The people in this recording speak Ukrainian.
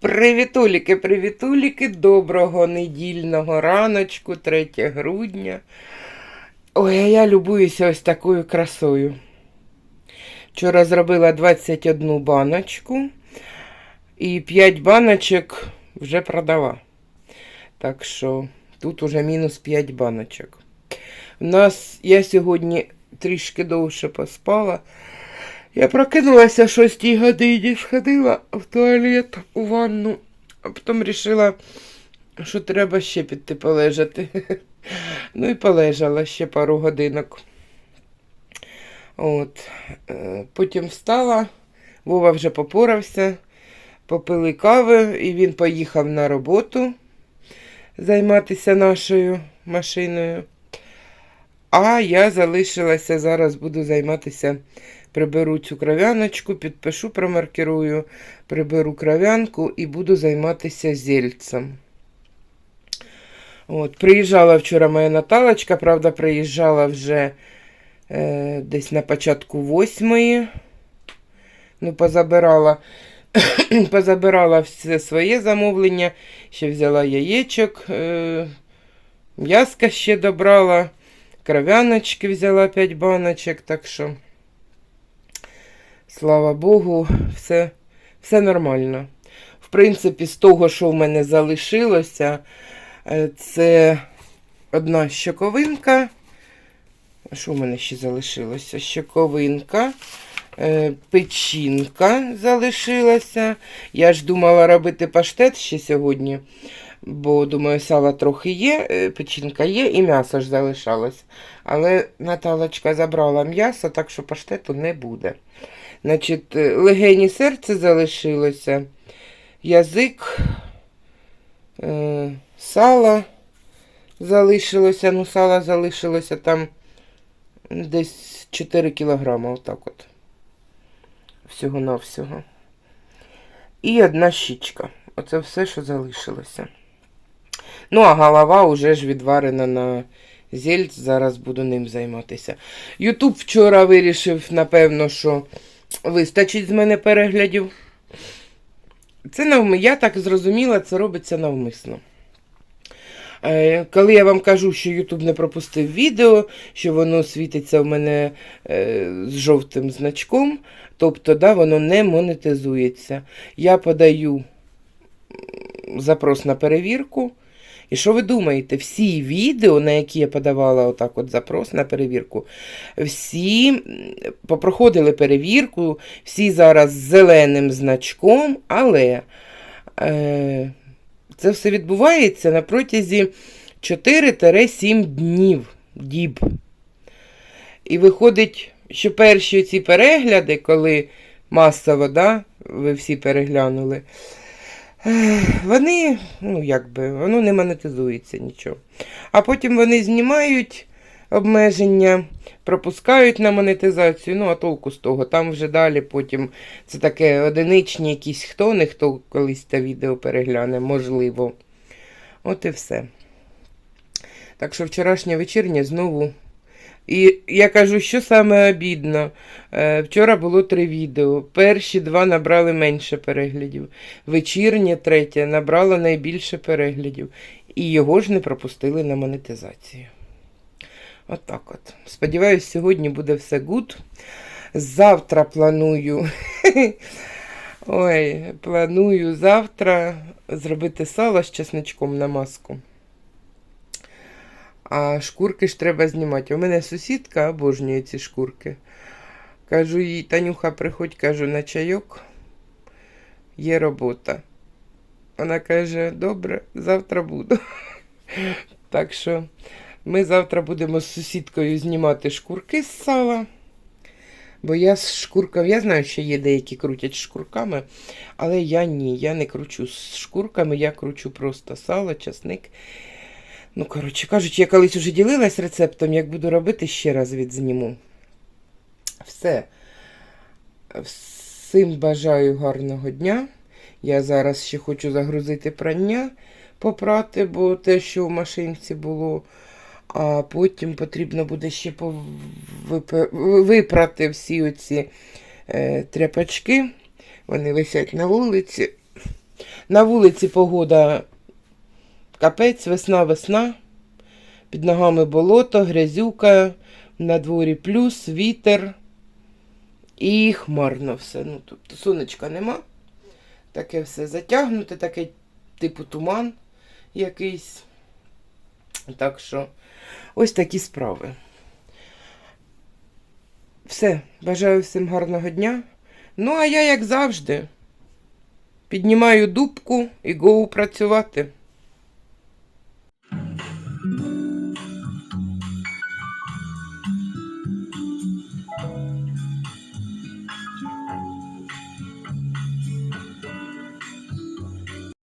Привітуліки, привітуліки, доброго недільного раночку, 3 грудня. Ой, я любуюся ось такою красою. Вчора зробила 21 баночку і 5 баночок вже продала. Так що тут уже мінус 5 баночок. У нас я сьогодні трішки довше поспала. Я прокинулася о 6 годині, сходила в туалет, у ванну, а потім вирішила, що треба ще піти полежати. Ну і полежала ще пару годинок. От. е, Потім встала, Вова вже попорався, попили кави, і він поїхав на роботу займатися нашою машиною. А я залишилася, зараз буду займатися приберу цю кров'яночку, підпишу, промаркірую, приберу кров'янку і буду займатися зельцем. От, Приїжджала вчора моя Наталочка, правда, приїжджала вже е, десь на початку восьмої. Ну, позабирала, позабирала все своє замовлення, ще взяла яєчок, е, м'яска ще добрала, кров'яночки взяла 5 баночок, так що. Слава Богу, все, все нормально. В принципі, з того, що в мене залишилося, е, це одна щоковинка. А що в мене ще залишилося? Щоковинка, печінка залишилася. Я ж думала робити паштет ще сьогодні, бо, думаю, сала трохи є, е, печінка є і м'ясо ж залишалось. Але Наталочка забрала м'ясо, так що паштету не буде. Значить, е, легені серце залишилося, язик, е, сало залишилося, ну сало залишилося там десь 4 кілограми, отак от. Всього-навсього. І одна щічка. Оце все, що залишилося. Ну, а голова вже ж відварена на зельць, зараз буду ним займатися. Ютуб вчора вирішив, напевно, що вистачить з мене переглядів. Це навми... Я так зрозуміла, це робиться навмисно. Е, Коли я вам кажу, що YouTube не пропустив відео, що воно світиться в мене е, з жовтим значком, тобто да, воно не монетизується. Я подаю запрос на перевірку. І що ви думаєте, всі відео, на які я подавала отак от запрос на перевірку, всі попроходили перевірку, всі зараз з зеленим значком, але е, це все відбувається на протязі 4-7 днів діб. І виходить, що перші ці перегляди, коли масово, да, ви всі переглянули, вони, ну якби, воно не монетизується нічого. А потім вони знімають обмеження, пропускають на монетизацію, ну а толку з того. Там вже далі потім це таке одиничні якісь хто, не хто колись те відео перегляне, можливо. От і все. Так що вчорашнє вечірнє знову. І я кажу, що саме обідно. Е, Вчора було три відео. Перші два набрали менше переглядів. Вечірнє третє набрало найбільше переглядів. І його ж не пропустили на монетизацію. Отак от. Сподіваюсь, сьогодні буде все гуд. Завтра планую. Ой, планую завтра зробити сало з чесничком на маску. А шкурки ж треба знімати. У мене сусідка обожнює ці шкурки. Кажу їй, Танюха, приходь, кажу, на чайок. Є робота. Вона каже, добре, завтра буду. Так що ми завтра будемо з сусідкою знімати шкурки з сала. Бо я з шкурками, я знаю, що є деякі крутять шкурками, але я ні, я не кручу з шкурками, я кручу просто сало, часник. Ну, коротше кажучи, я колись уже ділилась рецептом, як буду робити, ще раз відзніму. Все. Всім бажаю гарного дня. Я зараз ще хочу загрузити прання, попрати, бо те, що в машинці було. А потім потрібно буде ще випрати всі оці е, тряпачки. Вони висять на вулиці. На вулиці погода капець, весна, весна. Під ногами болото, грязюка, на дворі плюс, вітер. І хмарно все. Ну, тобто сонечка нема. Таке все затягнуте, таке типу туман якийсь. Так що ось такі справи. Все, бажаю всім гарного дня. Ну, а я, як завжди, піднімаю дубку і гоу працювати.